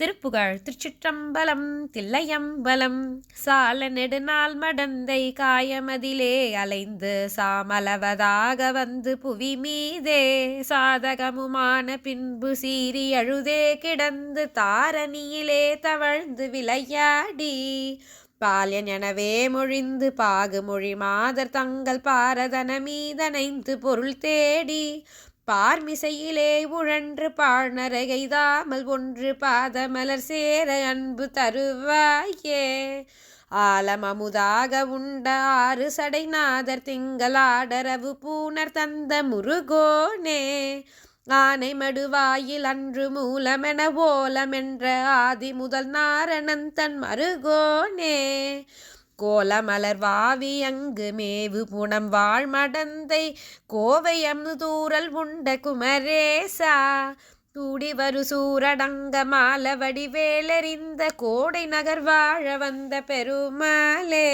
திருப்புகழ் திருச்சிற்றம்பலம் தில்லையம்பலம் சால நெடுநாள் மடந்தை காயமதிலே அலைந்து சாமலவதாக வந்து புவி மீதே சாதகமுமான பின்பு சீறி அழுதே கிடந்து தாரணியிலே தவழ்ந்து விளையாடி பால்யன் எனவே மொழிந்து பாகு மொழி மாதர் தங்கள் பாரதன மீதனைந்து பொருள் தேடி பார்மிசையிலே உழன்று பாழ்நரகைதாமல் ஒன்று பாதமலர் சேர அன்பு தருவாயே. ஆலம் அமுதாக உண்ட ஆறு சடைநாதர் திங்களாடரவு பூனர் தந்த முருகோனே. ஆனை மடுவாயில் அன்று மூலமென ஓலமென்ற ஆதி முதல் நாரணன் தன் மருகோனே. கோலமலர் வாவி அங்கு மேவு புனம் வாழ் மடந்தை கோவை அமுதூரல் உண்ட குமரேசா. கூடி வரு சூரடங்க மாலவடி வேலறிந்த கோடை நகர் வாழ வந்த பெருமாளே.